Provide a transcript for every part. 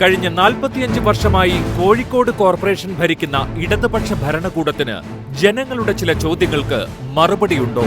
കഴിഞ്ഞ നാൽപ്പത്തിയഞ്ച് വർഷമായി കോഴിക്കോട് കോർപ്പറേഷൻ ഭരിക്കുന്ന ഇടതുപക്ഷ ഭരണകൂടത്തിന് ജനങ്ങളുടെ ചില ചോദ്യങ്ങൾക്ക് മറുപടിയുണ്ടോ?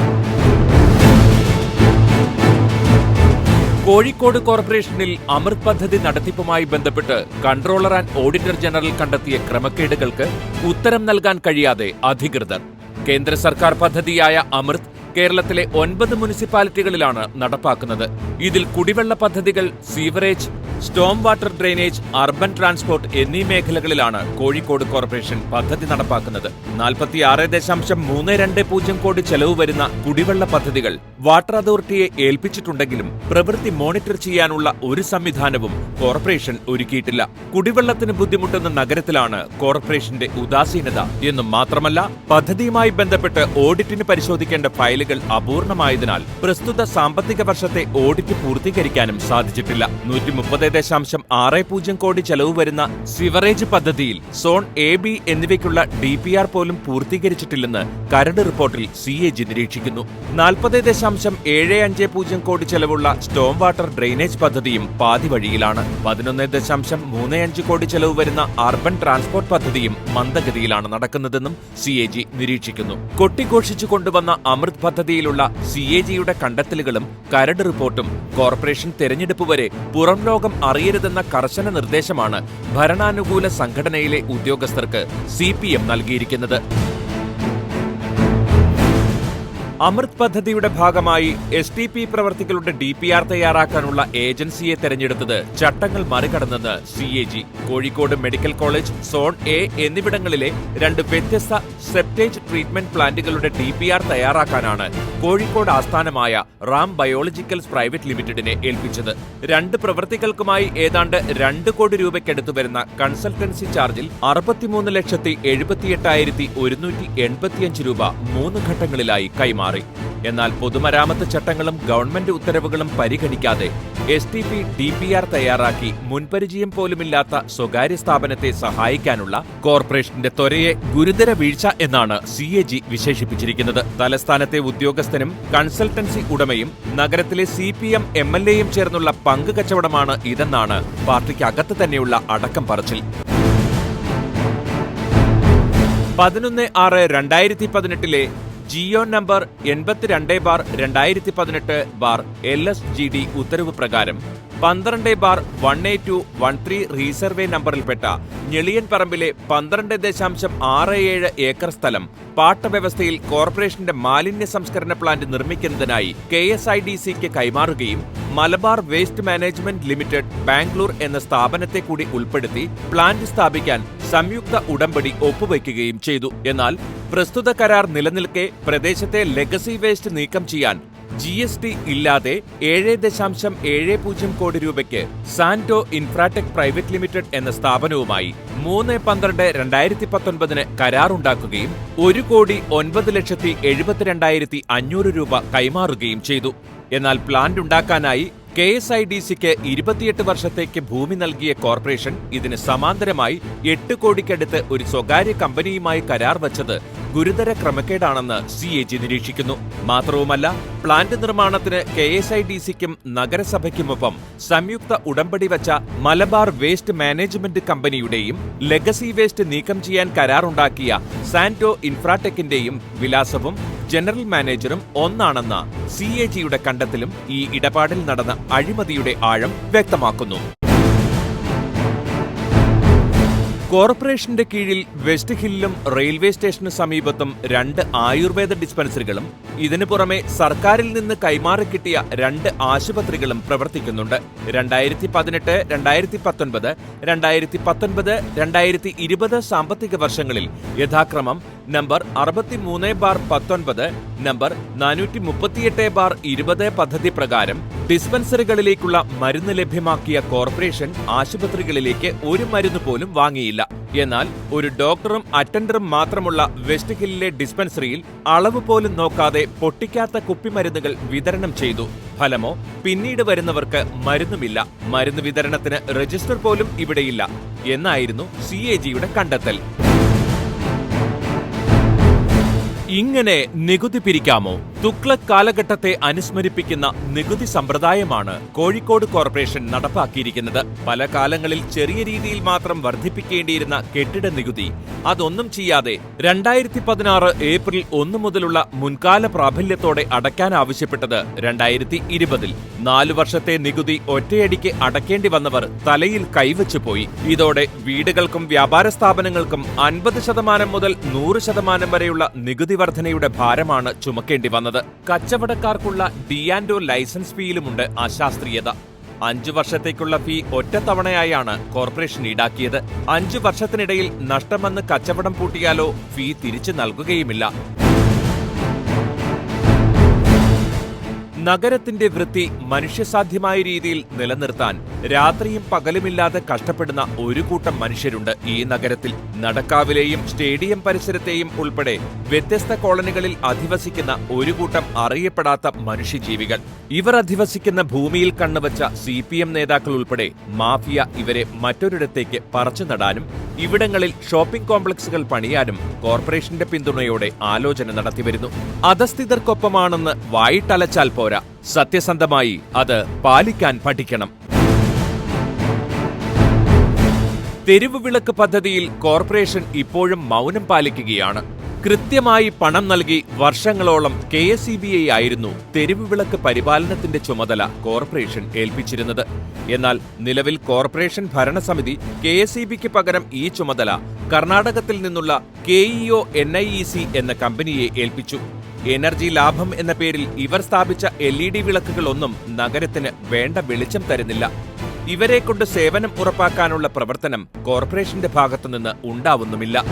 കോഴിക്കോട് കോർപ്പറേഷനിൽ അമൃത് പദ്ധതി നടത്തിപ്പുമായി ബന്ധപ്പെട്ട് കൺട്രോളർ ആൻഡ് ഓഡിറ്റർ ജനറൽ കണ്ടെത്തിയ ക്രമക്കേടുകൾക്ക് ഉത്തരം നൽകാൻ കഴിയാതെ അധികൃതർ. കേന്ദ്ര സർക്കാർ പദ്ധതിയായ അമൃത് കേരളത്തിലെ ഒൻപത് മുനിസിപ്പാലിറ്റികളിലാണ് നടപ്പാക്കുന്നത്. ഇതിൽ കുടിവെള്ള പദ്ധതികൾ sewerage storm water drainage urban transport എന്നീ മേഖലകളിലാണ് കോഴിക്കോട് കോർപ്പറേഷൻ പദ്ധതി നടപ്പാക്കുന്നത്. നാൽപ്പത്തിയാറ് ദശാംശം മൂന്ന് രണ്ട് പൂജ്യം കോടി ചെലവ് വരുന്ന കുടിവെള്ള പദ്ധതികൾ വാട്ടർ അതോറിറ്റിയെ ഏൽപ്പിച്ചിട്ടുണ്ടെങ്കിലും പ്രവൃത്തി മോണിറ്റർ ചെയ്യാനുള്ള ഒരു സംവിധാനവും കോർപ്പറേഷൻ ഒരുക്കിയിട്ടില്ല. കുടിവെള്ളത്തിന് ബുദ്ധിമുട്ടുന്ന നഗരത്തിലാണ് കോർപ്പറേഷന്റെ ഉദാസീനത. എന്നും മാത്രമല്ല പദ്ധതിയുമായി ബന്ധപ്പെട്ട് ഓഡിറ്റിന് പരിശോധിക്കേണ്ട ഫയലുകൾ അപൂർണമായതിനാൽ പ്രസ്തുത സാമ്പത്തിക വർഷത്തെ ഓഡിറ്റ് പൂർത്തീകരിക്കാനും സാധിച്ചിട്ടില്ല. നൂറ്റി മുപ്പത് ദശാംശം ആറ് പൂജ്യം കോടി ചെലവ് വരുന്ന സിവറേജ് പദ്ധതിയിൽ സോൺ എ ബി എന്നിവയ്ക്കുള്ള ഡി പി ആർ പോലും പൂർത്തീകരിച്ചിട്ടില്ലെന്ന് കരട് റിപ്പോർട്ടിൽ സി എ ജി നിരീക്ഷിക്കുന്നു. നാൽപ്പത് ദശാംശം ഏഴ് അഞ്ച് പൂജ്യം കോടി ചെലവുള്ള സ്റ്റോം വാട്ടർ ഡ്രെയിനേജ് പദ്ധതിയും പാതി വഴിയിലാണ്. പതിനൊന്ന് ദശാംശം മൂന്ന് അഞ്ച് കോടി ചെലവ് വരുന്ന അർബൻ ട്രാൻസ്പോർട്ട് പദ്ധതിയും മന്ദഗതിയിലാണ് നടക്കുന്നതെന്നും സി എ ജി നിരീക്ഷിക്കുന്നു. കൊട്ടിഘോഷിച്ചു കൊണ്ടുവന്ന അമൃത് പദ്ധതിയിലുള്ള സി എ ജിയുടെ കണ്ടെത്തലുകളും കരട് റിപ്പോർട്ടും കോർപ്പറേഷൻ തെരഞ്ഞെടുപ്പ് വരെ പുറം ലോകം അറിയരുതെന്ന കർശന നിർദ്ദേശമാണ് ഭരണാനുകൂല സംഘടനയിലെ ഉദ്യോഗസ്ഥർക്ക് സി നൽകിയിരിക്കുന്നത്. അമൃത് പദ്ധതിയുടെ ഭാഗമായി എസ് ടി പി പ്രവർത്തികളുടെ ഡി പി ആർ തയ്യാറാക്കാനുള്ള ഏജൻസിയെ തെരഞ്ഞെടുത്തത് ചട്ടങ്ങൾ മറികടന്നെന്ന് C A G Kozhikode medical college zone A എന്നിവിടങ്ങളിലെ രണ്ട് വ്യത്യസ്ത സെപ്റ്റേജ് ട്രീറ്റ്മെന്റ് പ്ലാന്റുകളുടെ ഡി പി ആർ തയ്യാറാക്കാനാണ് കോഴിക്കോട് ആസ്ഥാനമായ റാം ബയോളജിക്കൽസ് പ്രൈവറ്റ് ലിമിറ്റഡിനെ ഏൽപ്പിച്ചത്. രണ്ട് പ്രവൃത്തികൾക്കുമായി ഏതാണ്ട് രണ്ട് കോടി രൂപയ്ക്കടുത്ത് വരുന്ന കൺസൾട്ടൻസി ചാർജിൽ അറുപത്തിമൂന്ന് ലക്ഷത്തി എഴുപത്തിയെട്ടായിരത്തി ഒരുന്നൂറ്റി എൺപത്തിയഞ്ച് രൂപ മൂന്ന് ഘട്ടങ്ങളിലായി കൈമാറി. എന്നാൽ പൊതുമരാമത്ത് ചട്ടങ്ങളും ഗവൺമെന്റ് ഉത്തരവുകളും പരിഗണിക്കാതെ S T P D P R തയ്യാറാക്കി മുൻപരിചയം പോലുമില്ലാത്ത സ്വകാര്യ സ്ഥാപനത്തെ സഹായിക്കാനുള്ള കോർപ്പറേഷന്റെ ത്വരയെ ഗുരുതര വീഴ്ച എന്നാണ് സി എ ജി വിശേഷിപ്പിച്ചിരിക്കുന്നത്. തലസ്ഥാനത്തെ ഉദ്യോഗസ്ഥനും കൺസൾട്ടൻസി ഉടമയും നഗരത്തിലെ C P M M L എയും ചേർന്നുള്ള പങ്ക് കച്ചവടമാണ് ഇതെന്നാണ് പാർട്ടിക്ക് അകത്ത് തന്നെയുള്ള അടക്കം പറച്ചിൽ. പതിനൊന്ന് ആറ് രണ്ടായിരത്തി പതിനെട്ടിലെ ജിയോ നമ്പർ എൺപത്തിരണ്ട് ബാർ രണ്ടായിരത്തി പതിനെട്ട് bar L S G D ഉത്തരവ് പ്രകാരം പന്ത്രണ്ട് bar one eight two one three resurvey നമ്പറിൽപ്പെട്ട ഞെളിയൻ പറമ്പിലെ പന്ത്രണ്ട് ദശാംശം ആറ് ഏഴ് ഏക്കർ സ്ഥലം പാട്ടവ്യവസ്ഥയിൽ കോർപ്പറേഷന്റെ മാലിന്യ സംസ്കരണ പ്ലാന്റ് നിർമ്മിക്കുന്നതിനായി കെ എസ് ഐ ഡി സിക്ക് കൈമാറുകയും Malabar waste management limited Bangalore എന്ന സ്ഥാപനത്തെ കൂടി ഉൾപ്പെടുത്തി പ്ലാന്റ് സ്ഥാപിക്കാൻ സംയുക്ത ഉടമ്പടി ഒപ്പുവയ്ക്കുകയും ചെയ്തു. എന്നാൽ പ്രസ്തുത കരാർ നിലനിൽക്കെ പ്രദേശത്തെ ലെഗസി വേസ്റ്റ് നീക്കം ചെയ്യാൻ ജി എസ് ടി ഇല്ലാതെ ഏഴ് ദശാംശം ഏഴ് പൂജ്യം കോടി രൂപയ്ക്ക് സാന്റോ ഇൻഫ്രാടെക് പ്രൈവറ്റ് ലിമിറ്റഡ് എന്ന സ്ഥാപനവുമായി മൂന്ന് പന്ത്രണ്ട് രണ്ടായിരത്തി പത്തൊൻപതിന് കരാറുണ്ടാക്കുകയും ഒരു കോടി ഒൻപത് ലക്ഷത്തി എഴുപത്തിരണ്ടായിരത്തി അഞ്ഞൂറ് രൂപ കൈമാറുകയും ചെയ്തു. എന്നാൽ പ്ലാന്റ് ഉണ്ടാക്കാനായി കെ എസ് ഐ ഡി സിക്ക് ഇരുപത്തിയെട്ട് വർഷത്തേക്ക് ഭൂമി നൽകിയ കോർപ്പറേഷൻ ഇതിന് സമാന്തരമായി എട്ട് കോടിക്കടുത്ത് ഒരു സ്വകാര്യ കമ്പനിയുമായി കരാർ വച്ചത് ഗുരുതര ക്രമക്കേടാണെന്ന് സി എ ജി നിരീക്ഷിക്കുന്നു. മാത്രവുമല്ല പ്ലാന്റ് നിർമ്മാണത്തിന് കെ എസ് ഐ ഡി സിക്കും നഗരസഭയ്ക്കുമൊപ്പം സംയുക്ത ഉടമ്പടി വച്ച മലബാർ വേസ്റ്റ് മാനേജ്മെന്റ് കമ്പനിയുടെയും ലെഗസി വേസ്റ്റ് നീക്കം ചെയ്യാൻ കരാറുണ്ടാക്കിയ സാന്റോ ഇൻഫ്രാടെക്കിന്റെയും വിലാസവും ജനറൽ മാനേജറും ഒന്നാണെന്ന സി എ ജിയുടെ കണ്ടെത്തലും ഈ ഇടപാടിൽ നടന്ന അഴിമതിയുടെ ആഴം വ്യക്തമാക്കുന്നു. കോർപ്പറേഷന്റെ കീഴിൽ വെസ്റ്റ് ഹില്ലിലും റെയിൽവേ സ്റ്റേഷന് സമീപത്തും രണ്ട് ആയുർവേദ ഡിസ്പെൻസറികളും ഇതിനു പുറമെ സർക്കാരിൽ നിന്ന് കൈമാറി കിട്ടിയ രണ്ട് ആശുപത്രികളും പ്രവർത്തിക്കുന്നുണ്ട്. രണ്ടായിരത്തി പതിനെട്ട് രണ്ടായിരത്തി പത്തൊൻപത് രണ്ടായിരത്തി പത്തൊൻപത് രണ്ടായിരത്തി ഇരുപത് സാമ്പത്തിക വർഷങ്ങളിൽ യഥാക്രമം നമ്പർ അറുപത്തിമൂന്ന് ബാർ പത്തൊൻപത് നമ്പർ നാനൂറ്റി മുപ്പത്തിയെട്ട് ബാർ ഇരുപത് പദ്ധതി പ്രകാരം ഡിസ്പെൻസറികളിലേക്കുള്ള മരുന്ന് ലഭ്യമാക്കിയ കോർപ്പറേഷൻ ആശുപത്രികളിലേക്ക് ഒരു മരുന്ന് പോലും വാങ്ങിയില്ല. എന്നാൽ ഒരു ഡോക്ടറും അറ്റൻഡറും മാത്രമുള്ള വെസ്റ്റ് ഹില്ലിലെ ഡിസ്പെൻസറിയിൽ അളവ് പോലും നോക്കാതെ പൊട്ടിക്കാത്ത കുപ്പിമരുന്നുകൾ വിതരണം ചെയ്തു. ഫലമോ പിന്നീട് വരുന്നവർക്ക് മരുന്നുമില്ല. മരുന്ന് വിതരണത്തിന് രജിസ്റ്റർ പോലും ഇവിടെയില്ല. എന്നായിരുന്നു സി കണ്ടെത്തൽ. ഇങ്ങനെ നികുതി പിരിക്കാമോ? തുക്ലക് കാലഘട്ടത്തെ അനുസ്മരിപ്പിക്കുന്ന നികുതി സമ്പ്രദായമാണ് കോഴിക്കോട് കോർപ്പറേഷൻ നടപ്പാക്കിയിരിക്കുന്നത്. പല കാലങ്ങളിൽ ചെറിയ രീതിയിൽ മാത്രം വർദ്ധിപ്പിക്കേണ്ടിയിരുന്ന കെട്ടിട നികുതി അതൊന്നും ചെയ്യാതെ രണ്ടായിരത്തി പതിനാറ് ഏപ്രിൽ ഒന്ന് മുതലുള്ള മുൻകാല പ്രാബല്യത്തോടെ അടയ്ക്കാൻ ആവശ്യപ്പെട്ടത് രണ്ടായിരത്തി ഇരുപതിൽ നാലു വർഷത്തെ നികുതി ഒറ്റയടിക്ക് അടയ്ക്കേണ്ടി വന്നവർ തലയിൽ കൈവച്ചു പോയി. ഇതോടെ വീടുകൾക്കും വ്യാപാര സ്ഥാപനങ്ങൾക്കും അൻപത് ശതമാനം മുതൽ നൂറ് ശതമാനം വരെയുള്ള നികുതി വർധനയുടെ ഭാരമാണ് ചുമക്കേണ്ടി വന്നത്. കച്ചവടക്കാർക്കുള്ള ഡിയാൻഡോ ലൈസൻസ് ഫീയിലുമുണ്ട് അശാസ്ത്രീയത. അഞ്ചു വർഷത്തേക്കുള്ള ഫീ ഒറ്റത്തവണയായാണ് കോർപ്പറേഷൻ ഈടാക്കിയത്. അഞ്ചു വർഷത്തിനിടയിൽ നഷ്ടമെന്ന് കച്ചവടം പൂട്ടിയാലോ ഫീ തിരിച്ചു നൽകുകയുമില്ല. നഗരത്തിന്റെ വൃത്തി മനുഷ്യസാധ്യമായ രീതിയിൽ നിലനിർത്താൻ രാത്രിയും പകലുമില്ലാതെ കഷ്ടപ്പെടുന്ന ഒരു കൂട്ടം മനുഷ്യരുണ്ട് ഈ നഗരത്തിൽ. നടക്കാവിലെയും സ്റ്റേഡിയം പരിസരത്തെയും ഉൾപ്പെടെ വ്യത്യസ്ത കോളനികളിൽ അധിവസിക്കുന്ന ഒരു കൂട്ടം അറിയപ്പെടാത്ത മനുഷ്യജീവികൾ. ഇവർ അധിവസിക്കുന്ന ഭൂമിയിൽ കണ്ണുവച്ച സി പി എം നേതാക്കൾ ഉൾപ്പെടെ മാഫിയ ഇവരെ മറ്റൊരിടത്തേക്ക് പറിച്ചു നടാനും ഇവിടങ്ങളിൽ ഷോപ്പിംഗ് കോംപ്ലക്സുകൾ പണിയാനും കോർപ്പറേഷന്റെ പിന്തുണയോടെ ആലോചന നടത്തിവരുന്നു. അധസ്ഥിതർക്കൊപ്പമാണെന്ന് വായിട്ടലച്ചാൽ പോരാ. സത്യസന്ധമായി അത് പാലിക്കാൻ പഠിക്കണം. തെരുവ് വിളക്ക് പദ്ധതിയിൽ കോർപ്പറേഷൻ ഇപ്പോഴും മൗനം പാലിക്കുകയാണ്. കൃത്യമായി പണം നൽകി വർഷങ്ങളോളം K S E B I ആയിരുന്നു തെരുവ് വിളക്ക് പരിപാലനത്തിന്റെ ചുമതല കോർപ്പറേഷൻ ഏൽപ്പിച്ചിരുന്നത്. എന്നാൽ നിലവിൽ കോർപ്പറേഷൻ ഭരണസമിതി കെ എസ് ഇ ബിക്ക് പകരം ഈ ചുമതല കർണാടകത്തിൽ നിന്നുള്ള K E O N I E C എന്ന കമ്പനിയെ ഏൽപ്പിച്ചു. എനർജി ലാഭം എന്ന പേരിൽ ഇവർ സ്ഥാപിച്ച എൽ ഇ ഡി വിളക്കുകളൊന്നും നഗരത്തിന് വേണ്ട വെളിച്ചം തരുന്നില്ല. ഇവരെ കൊണ്ട് സേവനം ഉറപ്പാക്കാനുള്ള പ്രവർത്തനം കോർപ്പറേഷന്റെ ഭാഗത്തുനിന്ന് ഉണ്ടാവുന്നുമില്ല.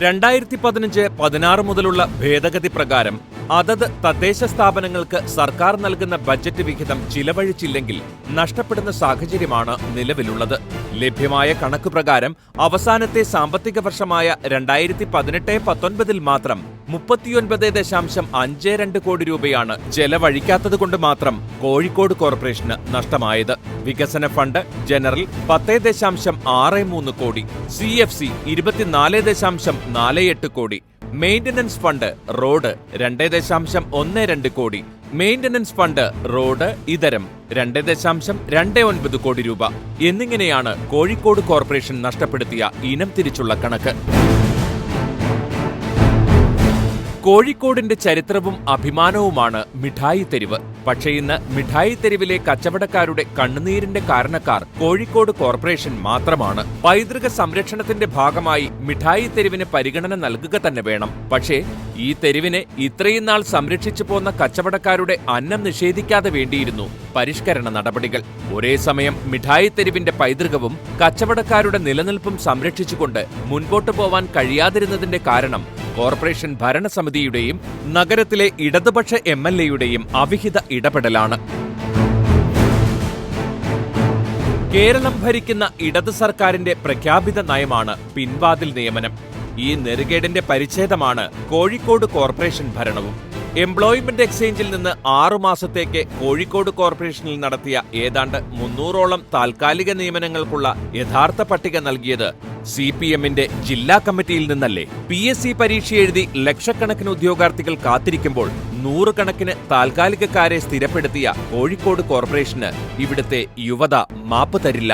രണ്ടായിരത്തി പതിനഞ്ച് പതിനാറ് മുതലുള്ള ഭേദഗതി പ്രകാരം അതത് തദ്ദേശ സ്ഥാപനങ്ങൾക്ക് സർക്കാർ നൽകുന്ന ബജറ്റ് വിഹിതം ചിലവഴിച്ചില്ലെങ്കിൽ നഷ്ടപ്പെടുന്ന സാഹചര്യമാണ് നിലവിലുള്ളത്. ലഭ്യമായ കണക്ക് പ്രകാരം അവസാനത്തെ സാമ്പത്തിക വർഷമായ രണ്ടായിരത്തി പതിനെട്ട് പത്തൊൻപതിൽ മാത്രം മുപ്പത്തിയൊൻപത് ദശാംശം അഞ്ച് രണ്ട് കോടി രൂപയാണ് ചെലവഴിക്കാത്തതുകൊണ്ട് മാത്രം കോഴിക്കോട് കോർപ്പറേഷന് നഷ്ടമായത്. വികസന ഫണ്ട് ജനറൽ പത്ത് ദശാംശം ആറ് മൂന്ന് കോടി സി എഫ് സി ഇരുപത്തിനാല് ദശാംശം നാല് എട്ട് കോടി മെയിന്റനൻസ് ഫണ്ട് റോഡ് രണ്ട് ദശാംശം ഒന്ന് രണ്ട് കോടി. മെയിന്റനൻസ് ഫണ്ട് റോഡ് ഇതരം രണ്ട് ദശാംശം രണ്ട് ഒൻപത് കോടി രൂപ. എന്നിങ്ങനെയാണ് കോഴിക്കോട് കോർപ്പറേഷൻ നഷ്ടപ്പെടുത്തിയ ഇനം തിരിച്ചുള്ള കണക്ക്. കോഴിക്കോടിന്റെ ചരിത്രവും അഭിമാനവുമാണ് മിഠായി തെരുവ്. പക്ഷേ ഇന്ന് മിഠായി തെരുവിലെ കച്ചവടക്കാരുടെ കണ്ണുനീരിന്റെ കാരണക്കാർ കോഴിക്കോട് കോർപ്പറേഷൻ മാത്രമാണ്. പൈതൃക സംരക്ഷണത്തിന്റെ ഭാഗമായി മിഠായി തെരുവിന് പരിഗണന നൽകുക തന്നെ വേണം. പക്ഷേ ഈ തെരുവിനെ ഇത്രയും നാൾ സംരക്ഷിച്ചു പോന്ന കച്ചവടക്കാരുടെ അന്നം നിഷേധിക്കാതെ വേണ്ടിയിരുന്നു പരിഷ്കരണ നടപടികൾ. ഒരേ സമയം മിഠായി തെരുവിന്റെ പൈതൃകവും കച്ചവടക്കാരുടെ നിലനിൽപ്പും സംരക്ഷിച്ചുകൊണ്ട് മുൻപോട്ടു പോവാൻ കഴിയാതിരുന്നതിന്റെ കാരണം കോർപ്പറേഷൻ ഭരണസമിതിയുടെയും നഗരത്തിലെ ഇടതുപക്ഷ എം എൽ എയുടെയും അവിഹിത ഇടപെടലാണ്. കേരളം ഭരിക്കുന്ന ഇടത് സർക്കാരിന്റെ പ്രഖ്യാപിത നയമാണ് പിൻവാതിൽ നിയമനം. ഈ നെറുകേടിന്റെ പരിച്ഛേദമാണ് കോഴിക്കോട് കോർപ്പറേഷൻ ഭരണവും. എംപ്ലോയ്മെന്റ് എക്സ്ചേഞ്ചിൽ നിന്ന് ആറു മാസത്തേക്ക് കോഴിക്കോട് കോർപ്പറേഷനിൽ നടത്തിയ ഏതാണ്ട് മുന്നൂറോളം താൽക്കാലിക നിയമനങ്ങൾക്കുള്ള യഥാർത്ഥ പട്ടിക നൽകിയത് സി പി എമ്മിന്റെ ജില്ലാ കമ്മിറ്റിയിൽ നിന്നല്ലേ. പി എസ് സി പരീക്ഷ എഴുതി ലക്ഷക്കണക്കിന് ഉദ്യോഗാർത്ഥികൾ കാത്തിരിക്കുമ്പോൾ നൂറുകണക്കിന് താൽക്കാലികക്കാരെ സ്ഥിരപ്പെടുത്തിയ കോഴിക്കോട് കോർപ്പറേഷന് ഇവിടുത്തെ യുവത മാപ്പ് തരില്ല.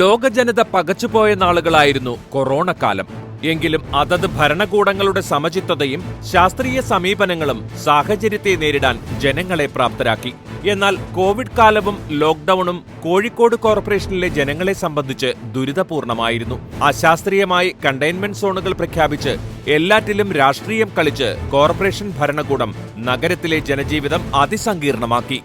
ലോകജനത പകച്ചുപോയ നാളുകളായിരുന്നു കൊറോണ കാലം. എങ്കിലും അതത് ഭരണകൂടങ്ങളുടെ സമചിത്തതയും ശാസ്ത്രീയ സമീപനങ്ങളും സാഹചര്യത്തെ നേരിടാൻ ജനങ്ങളെ പ്രാപ്തരാക്കി. എന്നാൽ കോവിഡ് കാലവും ലോക്ഡൌണും കോഴിക്കോട് കോർപ്പറേഷനിലെ ജനങ്ങളെ സംബന്ധിച്ച് ദുരിതപൂർണമായിരുന്നു. അശാസ്ത്രീയമായി കണ്ടെയ്ൻമെന്റ് സോണുകൾ പ്രഖ്യാപിച്ച് എല്ലാറ്റിലും രാഷ്ട്രീയം കളിച്ച് കോർപ്പറേഷൻ ഭരണകൂടം നഗരത്തിലെ ജനജീവിതം അതിസങ്കീർണമാക്കി.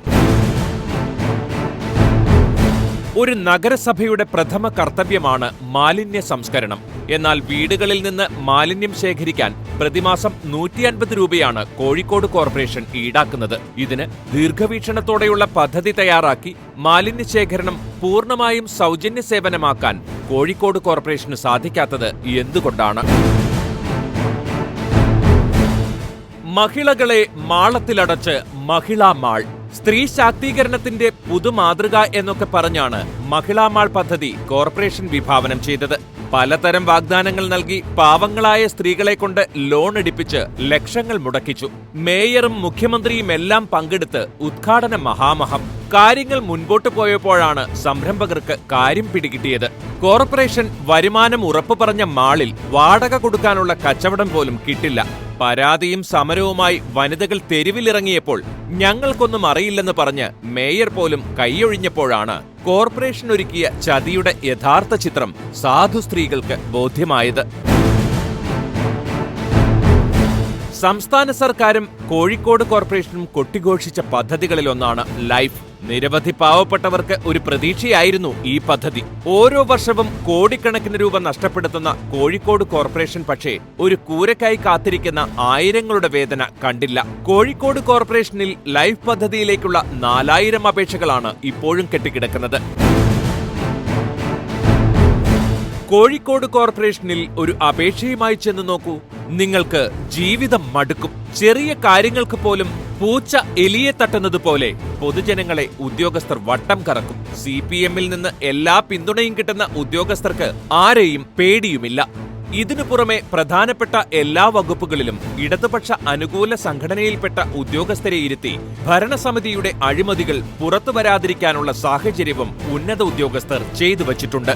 ഒരു നഗരസഭയുടെ പ്രഥമ കർത്തവ്യമാണ് മാലിന്യ സംസ്കരണം. എന്നാൽ വീടുകളിൽ നിന്ന് മാലിന്യം ശേഖരിക്കാൻ പ്രതിമാസം നൂറ്റി അൻപത് രൂപയാണ് കോഴിക്കോട് കോർപ്പറേഷൻ ഈടാക്കുന്നത്. ഇതിന് ദീർഘവീക്ഷണത്തോടെയുള്ള പദ്ധതി തയ്യാറാക്കി മാലിന്യ ശേഖരണം പൂർണമായും സൗജന്യ സേവനമാക്കാൻ കോഴിക്കോട് കോർപ്പറേഷന് സാധിക്കാത്തത് എന്തുകൊണ്ടാണ്? മഹിളകളെ മാളത്തിലടച്ച് മഹിളാ മാൾ. സ്ത്രീ ശാക്തീകരണത്തിന്റെ പുതുമാതൃക എന്നൊക്കെ പറഞ്ഞാണ് മഹിളാ മാൾ പദ്ധതി കോർപ്പറേഷൻ വിഭാവനം ചെയ്തത്. പലതരം വാഗ്ദാനങ്ങൾ നൽകി പാവങ്ങളായ സ്ത്രീകളെ കൊണ്ട് ലോൺ എടുപ്പിച്ച് ലക്ഷങ്ങൾ മുടക്കിച്ചു. മേയറും മുഖ്യമന്ത്രിയും എല്ലാം പങ്കെടുത്ത് ഉദ്ഘാടന മഹാമഹം. കാര്യങ്ങൾ മുൻപോട്ട് പോയപ്പോഴാണ് സംരംഭകർക്ക് കാര്യം പിടികിട്ടിയത്. കോർപ്പറേഷൻ വരുമാനം ഉറപ്പു പറഞ്ഞ മാളിൽ വാടക കൊടുക്കാനുള്ള കച്ചവടം പോലും കിട്ടില്ല. പരാതിയും സമരവുമായി വനിതകൾ തെരുവിലിറങ്ങിയപ്പോൾ ഞങ്ങൾക്കൊന്നും അറിയില്ലെന്ന് പറഞ്ഞ് മേയർ പോലും കൈയൊഴിഞ്ഞപ്പോഴാണ് കോർപ്പറേഷൻ ഒരുക്കിയ ചതിയുടെ യഥാർത്ഥ ചിത്രം സാധു സ്ത്രീകൾക്ക് ബോധ്യമായത്. സംസ്ഥാന സർക്കാരും കോഴിക്കോട് കോർപ്പറേഷനും കൊട്ടിഘോഷിച്ച പദ്ധതികളിലൊന്നാണ് ലൈഫ്. നിരവധി പാവപ്പെട്ടവർക്ക് ഒരു പ്രതീക്ഷയായിരുന്നു ഈ പദ്ധതി. ഓരോ വർഷവും കോടിക്കണക്കിന് രൂപ നഷ്ടപ്പെടുത്തുന്ന കോഴിക്കോട് കോർപ്പറേഷൻ പക്ഷേ ഒരു കൂരക്കായി കാത്തിരിക്കുന്ന ആയിരങ്ങളുടെ വേദന കണ്ടില്ല. കോഴിക്കോട് കോർപ്പറേഷനിൽ ലൈഫ് പദ്ധതിയിലേക്കുള്ള നാലായിരം അപേക്ഷകളാണ് ഇപ്പോഴും കെട്ടിക്കിടക്കുന്നത്. കോഴിക്കോട് കോർപ്പറേഷനിൽ ഒരു അപേക്ഷയുമായി ചെന്ന് നോക്കൂ. നിങ്ങൾക്ക് ജീവിതം മടുക്കും. ചെറിയ കാര്യങ്ങൾക്ക് പോലും പൂച്ച എലിയെ തട്ടുന്നത് പോലെ പൊതുജനങ്ങളെ ഉദ്യോഗസ്ഥർ വട്ടം കറക്കും. സി പി എമ്മിൽ നിന്ന് എല്ലാ പിന്തുണയും കിട്ടുന്ന ഉദ്യോഗസ്ഥർക്ക് ആരെയും പേടിയുമില്ല. ഇതിനു പുറമെ പ്രധാനപ്പെട്ട എല്ലാ വകുപ്പുകളിലും ഇടതുപക്ഷ അനുകൂല സംഘടനയിൽപ്പെട്ട ഉദ്യോഗസ്ഥരെ ഇരുത്തി ഭരണസമിതിയുടെ അഴിമതികൾ പുറത്തു വരാതിരിക്കാനുള്ള സാഹചര്യവും ഉന്നത ഉദ്യോഗസ്ഥർ ചെയ്തു വച്ചിട്ടുണ്ട്.